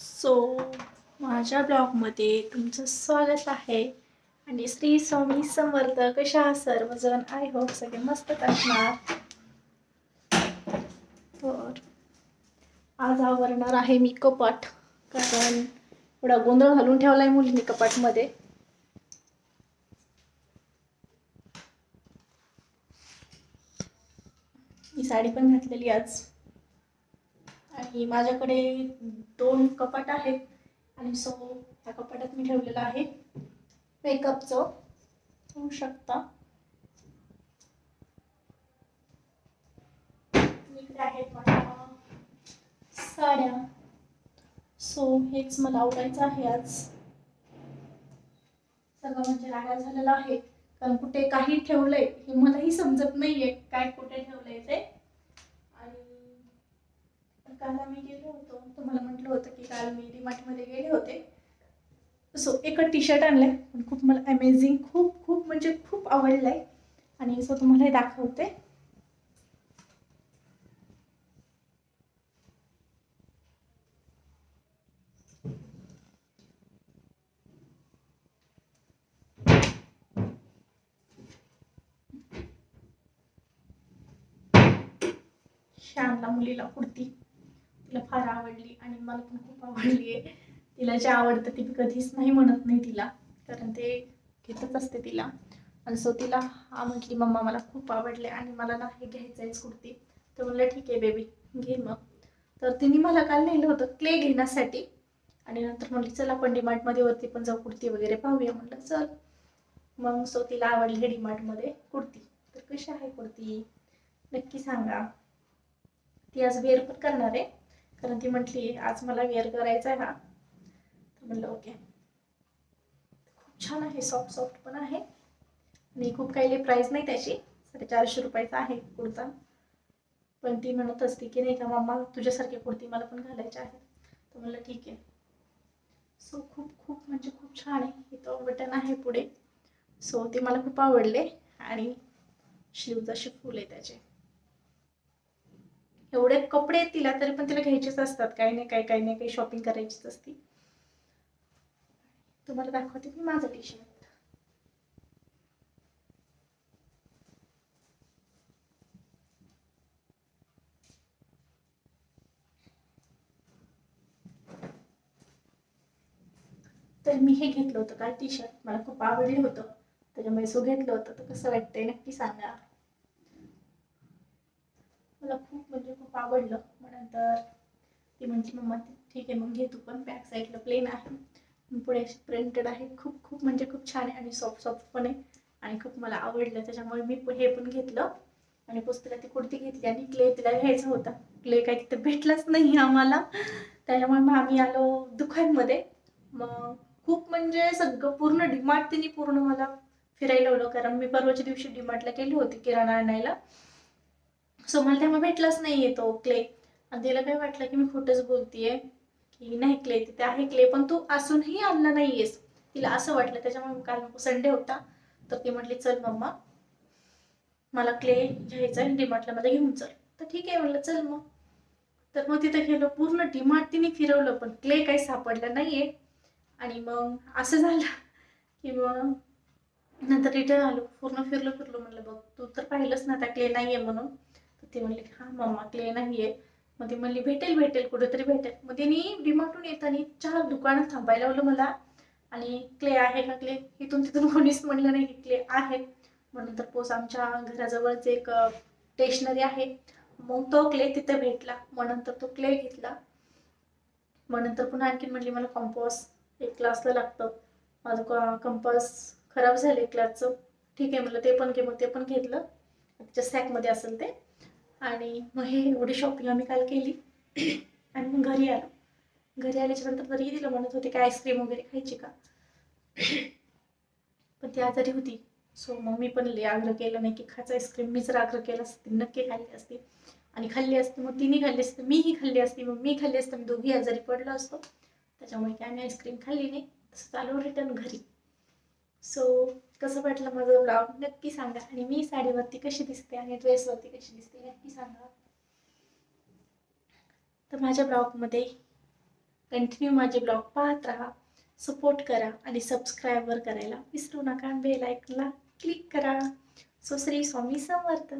So माझ्या ब्लॉगमध्ये तुमचं स्वागत आहे. आणि श्री स्वामी समर्थ कशा आहात सर्वजण? आय होप सगळे मस्तच असणार. तर आज आवरणार आहे मी कपाट कारण एवढा गोंधळ घालून ठेवलाय मुलीने कपाटमध्ये. मी साडी पण घातलेली आज. आणि माझ्याकडे दोन कपाट आहेत आणि सो त्या कपाटात मी ठेवलेलं आहे मेकअपचं होऊ शकता. इकडे आहेत माझ्या साड्या. सो हेच मला आवडायचं आहे आज. सगळं म्हणजे राडा झालेला आहे. कारण कुठे काही ठेवलंय हे मलाही समजत नाहीये काय कुठे ठेवलंय ते. काल आम्ही गेलो होतो. तुम्हाला म्हटलं होतं की काल मी मध्ये गेले होते. सो एक टी शर्ट आणलंय. पण खूप मला अमेझिंग खूप खूप म्हणजे खूप आवडलं आहे आणि सो तुम्हाला हे दाखवते. श्यामला मुलीला कुर्ती. तिला फार आवडली आणि मला पण खूप आवडली आहे. तिला जे आवडतं ती कधीच नाही म्हणत नाही तिला कारण ते घेतच असते तिला. आणि सो तिला हा म्हटली मम्मा मला खूप आवडले आणि मला ना हे घ्यायचं आहेच कुर्ती. तर म्हणलं ठीक आहे बेबी घे मग. तर तिने मला काल नेलं होतं क्ले घेण्यासाठी. आणि नंतर म्हणली चल आपण डीमार्टमध्ये वरती पण जाऊ कुर्ती वगैरे पाहूया. म्हणलं चल. मग सो तिला आवडली डीमार्टमध्ये कुर्ती. तर कशी आहे कुर्ती? नक्की सांगा. ती आज वेअर पण करणार आहे. कारण ती म्हटली आज मला वेअर करायचा आहे हा तर म्हणलं ओके. खूप छान आहे सॉफ्ट सॉफ्ट पण आहे. आणि खूप काही प्राईस नाही त्याची. साडेचारशे रुपयाचा आहे कुर्ता. पण ती म्हणत असते की नाही का मम्मा तुझ्यासारखे कुर्ती मला पण घालायची आहे तर म्हणलं ठीक आहे. सो खूप खूप म्हणजे खूप छान आहे. इथं बटन आहे पुढे. सो ते मला खूप आवडले. आणि शिवजाशी असे फुल आहे त्याचे. एवढे कपडे आहेत तिला तरी पण तिला घ्यायचेच असतात. काही नाही काही काही नाही काही शॉपिंग करायचीच असती. तुम्हाला दाखवते मी माझं टी शर्ट तर मी हे घेतलं होतं काय टी शर्ट मला खूप आवडलं होतं. त्याच्यामुळे सो घेतलं होतं. तर कसं वाटतंय? नक्की सांगा मला खूप म्हणजे खूप आवडलं. मग नंतर ती म्हणजे मम्मा ठीक आहे मग घे तू पण. बॅक साईडला प्लेन आहे. पुढे प्रिंटेड आहे. खूप खूप म्हणजे खूप छान आहे आणि सॉफ्ट सॉफ्ट पण आहे. आणि खूप मला आवडलं. त्याच्यामुळे मी हे पण घेतलं. आणि पुस्तकात ती कुर्ती घेतली आणि क्ले तिला घ्यायचा होता. क्ले काय तिथं भेटलाच नाही आम्हाला. त्याच्यामुळे मग आम्ही आलो दुकानमध्ये. मग खूप म्हणजे सगळं पूर्ण डिमार्ट तिने पूर्ण मला फिरायला लावलं. कारण मी परवाच्या दिवशी डिमार्टला केली होती किराणा आणायला. सो मला तेव्हा भेटलाच नाही येतो क्ले. आणि तिला काय वाटलं की मी खोटंच बोलतीये? की नाही क्ले तिथे आहे क्ले पण तू असूनही आणला नाहीयेस. तिला असं वाटलं त्याच्यामुळे काल संडे होता. तर ती म्हटली चल मम्मा मला क्ले घ्यायचा आहे डिमार्टला मला घेऊन चल. तर ठीक आहे म्हणलं चल मग. तर मग तिथं गेलो पूर्ण डिमार्ट तिने फिरवलं पण क्ले काही सापडला नाहीये. आणि मग असं झालं की मग नंतर रिटर्न आलो पूर्ण फिरलो फिरलो म्हणलं बघ तू तर पाहिलंच ना त्या क्ले नाहीये म्हणून. ती म्हणली हा मम्मा क्ले नाहीये. मग ती म्हणली भेटेल भेटेल कुठेतरी भेटेल. मग तिने डिमार्टून येताना चार दुकानात थांबायला लावलं मला. आणि क्ले आहे का क्ले? इथून तिथून कोणीच म्हणलं नाही की क्ले आहे. मग नंतर पोस आमच्या घराजवळच एक स्टेशनरी आहे. मग तो क्ले तिथे भेटला. मग नंतर तो क्ले घेतला. मग नंतर पुन्हा आणखीन म्हणली मला कॉम्पॉस एक क्लासला लागतं. माझं कंपास खराब झाले क्लासचं. ठीक आहे म्हटलं ते पण घे. मग ते पण घेतलं. त्याच्या सॅकमध्ये असेल ते. आणि मग हे एवढी शॉपिंग आम्ही काल केली. आणि मग घरी आलो. घरी आल्याच्यानंतर तरी दिलं म्हणत होते काय आईस्क्रीम वगैरे खायची का? पण ती आजारी होती. सो मग मी पण लय आग्रह केलं नाही की खायचं आईस्क्रीम मी जर आग्रह केला असते नक्की खाल्ली असती. आणि खाल्ली असती मग तिने खाल्ली असते मीही खाल्ली असती मग मी खाल्ली असते मी दोघी आजारी पडलो असतो. त्याच्यामुळे की आम्ही आईस्क्रीम खाल्ली नाही. तसं चालू रिटर्न घरी. सो कसं वाटलं माझं ब्लॉग नक्की सांगा. आणि मी साडीवरती कशी दिसते आणि ड्रेसवरती कशी दिसते नक्की सांगा. तर माझ्या ब्लॉगमध्ये कंटिन्यू माझे ब्लॉग पाहत राहा सपोर्ट करा आणि सबस्क्राईबर करायला विसरू नका. बेल आयकनला क्लिक करा. सो श्री स्वामी समर्थ